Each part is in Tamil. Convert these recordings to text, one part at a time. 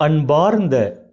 அன்பார்ந்த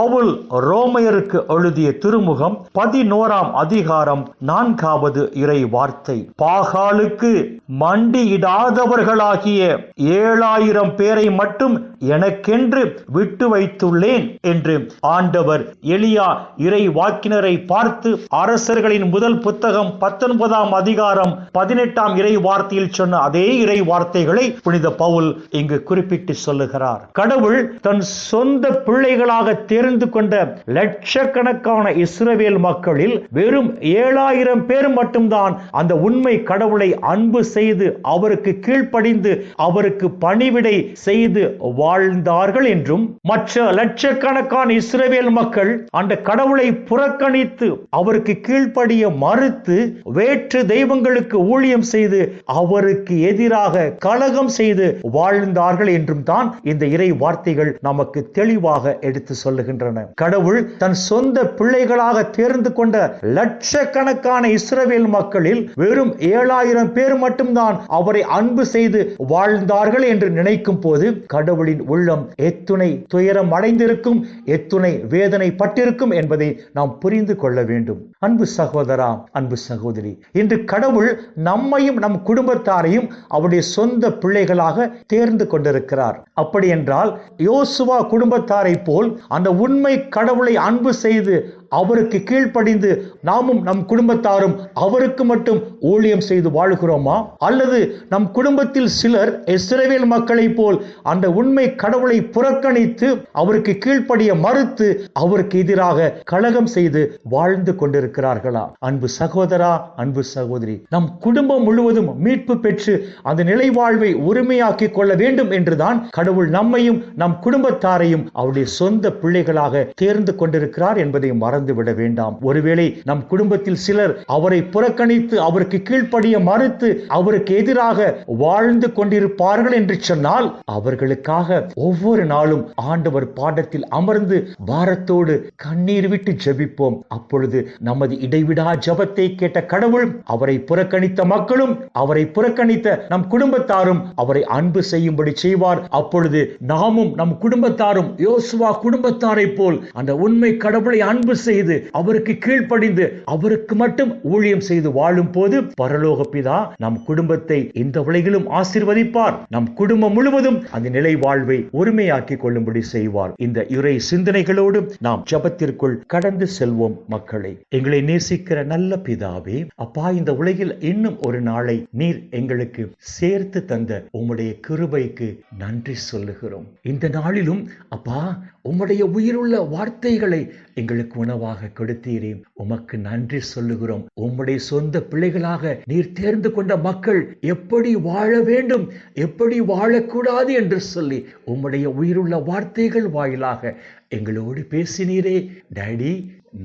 பவுல் ரோமையருக்கு எழுதிய திருமுகம் பதினோராம் அதிகாரம் நான்காவது இறை வார்த்தை. பாகாலுக்கு மண்டியிடாதவர்களாகிய ஏழாயிரம் பேரை மட்டும் எனக்கென்று விட்டு வைத்துள்ளேன் என்று ஆண்டவர் எளியா இறை வாக்கினரை பார்த்து அரசர்களின் முதல் புத்தகம் பத்தொன்பதாம் அதிகாரம் பதினெட்டாம் இறை வார்த்தையில் சொன்ன அதே இறை வார்த்தைகளை புனித பவுல் இங்கு குறிப்பிட்டு சொல்லுகிறார். கடவுள் தன் சொந்த பிள்ளைகளாக தேர்ந்து கொண்ட லட்சக்கணக்கான இஸ்ரவேல் மக்களில் வெறும் ஏழாயிரம் பேர் மட்டும்தான் அந்த உண்மை கடவுளை அன்பு செய்து அவருக்கு கீழ்ப்படிந்து அவருக்கு பணிவிடை செய்து வாழ்ந்தார்கள் என்றும் மற்ற லட்சக்கணக்கான இஸ்ரேவேல் மக்கள் அந்த கடவுளை புறக்கணித்து அவருக்கு கீழ்ப்படிய மறுத்து வேற்று தெய்வங்களுக்கு ஊழியம் செய்து அவருக்கு எதிராக கலகம் செய்து வாழ்ந்தார்கள் என்றும் தான் இந்த இறை வார்த்தைகள் நமக்கு தெளிவாக எடுத்து சொல்லுகின்றன. கடவுள் தன் சொந்த பிள்ளைகளாக தேர்ந்து கொண்ட லட்சக்கணக்கான இஸ்ரேவேல் மக்களில் வெறும் ஏழாயிரம் பேர் மட்டும்தான் அவரை அன்பு செய்து வாழ்ந்தார்கள் என்று நினைக்கும் போது கடவுளின் உள்ளம் எத்துணை துயரம் அடைந்திருக்கும் எத்துணை வேதனை பட்டிருக்கும் என்பதை நாம் புரிந்து கொள்ள வேண்டும். அன்பு சகோதரா அன்பு சகோதரி இன்று கடவுள் நம்மையும் நம் குடும்பத்தாரையும் அவருடைய சொந்த பிள்ளைகளாக தேர்ந்து கொண்டிருக்கிறார். அப்படி என்றால் யோசுவா குடும்பத்தாரை போல் அந்த உண்மை கடவுளை அன்பு செய்து அவருக்கு கீழ்ப்படிந்து நாமும் நம் குடும்பத்தாரும் அவருக்கு மட்டும் ஊழியம் செய்து வாழுகிறோமா? அல்லது நம் குடும்பத்தில் சிலர் இஸ்ரவேல் மக்களை போல் அந்த உண்மை கடவுளை புறக்கணித்து அவருக்கு கீழ்ப்படிய மறுத்து அவருக்கு எதிராக கழகம் செய்து வாழ்ந்து கொண்டிருக்கிறார்களா? அன்பு சகோதரா அன்பு சகோதரி நம் குடும்பம் முழுவதும் மீட்பு பெற்று அந்த நிலை வாழ்வை உரிமையாக்கி கொள்ள வேண்டும் என்றுதான் கடவுள் நம்மையும் நம் குடும்பத்தாரையும் அவருடைய சொந்த பிள்ளைகளாக தேர்ந்து கொண்டிருக்கிறார் என்பதை மறந்து மறந்துவிட வேண்டாம். ஒருவேளை நம் குடும்பத்தில் சிலர் அவரை புறக்கணித்து அவருக்கு கீழ்ப்படிய மறுத்து அவருக்கு எதிராக வாழ்ந்து கொண்டிருப்பார்கள் என்று சொன்னால் அவர்களுக்காக ஒவ்வொரு நாளும் ஆண்டவர் பாடத்தில் அமர்ந்து பாரத்தோடு கண்ணீர் விட்டு ஜெபிப்போம். அப்பொழுது நமது இடைவிடா ஜபத்தை கேட்ட கடவுளும் அவரை புறக்கணித்த மக்களும் அவரை புறக்கணித்த நம் குடும்பத்தாரும் அவரை அன்பு செய்யும்படி செய்வார். அப்பொழுது நாமும் நம் குடும்பத்தாரும் யோசுவா குடும்பத்தாரை போல் அந்த உண்மை கடவுளை அன்பு செய்து அவருக்கு கீழ்ப்படிந்து அவருக்கு மட்டும் ஊழியம் செய்து வாழும் போது பரலோக பிதா நம் குடும்பத்தை இந்த உலகிலும் ஆசிர்வதிப்பார். நம் குடும்பம் முழுவதும் அந்த நிலை வாழ்வை உரிமையாக்கி கொள்ளும்படி செய்வார். இந்த இறை சிந்தனைகளோடு நாம் ஜபத்திற்குள் கடந்து செல்வோம் மக்களை. எங்களை நேசிக்கிற நல்ல பிதாவே அப்பா இந்த உலகில் இன்னும் ஒரு நாளை நீர் எங்களுக்கு சேர்த்து தந்த உம்முடைய கிருபைக்கு நன்றி சொல்லுகிறோம். இந்த நாளிலும் அப்பா உம்முடைய உயிருள்ள வார்த்தைகளை எங்களுக்கு உணவு உணவாக கொடுத்தீரே. உமக்கு நன்றி சொல்லுகிறோம். உம்முடைய சொந்த பிள்ளைகளாக நீர் தேர்ந்து கொண்ட மக்கள் எப்படி வாழ வேண்டும் எப்படி வாழக்கூடாது என்று சொல்லி உம்முடைய உயிருள்ள வார்த்தைகள் வாயிலாக எங்களோடு பேசினீரே. டேடி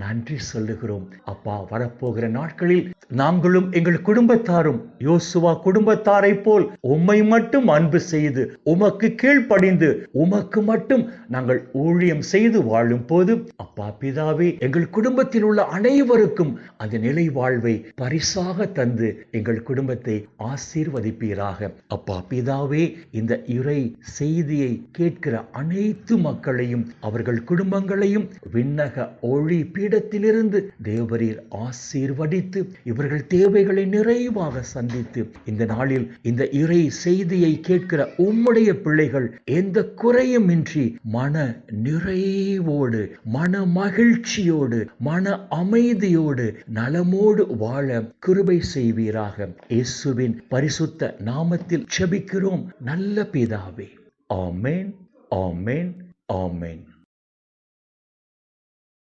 நன்றி சொல்லுகிறோம். அப்பா வரப்போகிற நாட்களில் நாங்களும் எங்கள் குடும்பத்தாரும் யோசுவா குடும்பத்தாரை போல் உம்மை மட்டும் அன்பு செய்து உமக்கு கீழ்ப்படிந்து உமக்கு மட்டும் நாங்கள் ஊழியம் செய்து வாழும் போது அப்பா பிதாவே எங்கள் குடும்பத்தில் உள்ள அனைவருக்கும் அந்த நிலை வாழ்வை பரிசாக தந்து எங்கள் குடும்பத்தை ஆசீர்வதிப்பீராக. அப்பா பிதாவே இந்த இறை செய்தியை கேட்கிற அனைத்து மக்களையும் அவர்கள் குடும்பங்களையும் விண்ணக ஒளி பீடத்திலிருந்து தேவரீர் ஆசீர்வதித்து இவர்கள் தேவைகளை நிறைவாக சந்தித்து இந்த நாளில் இந்த இறை செய்தியை கேட்கிற உம்முடைய பிள்ளைகள் எந்த குறையும் இன்றி மன நிறைவோடு மன மகிழ்ச்சியோடு மன அமைதியோடு நலமோடு வாழ கிருபை செய்வீராக. இயேசுவின் பரிசுத்த நாமத்தில் செபிக்கிறோம் நல்ல பிதாவே. ஆமேன். ஆமேன். ஆமேன்.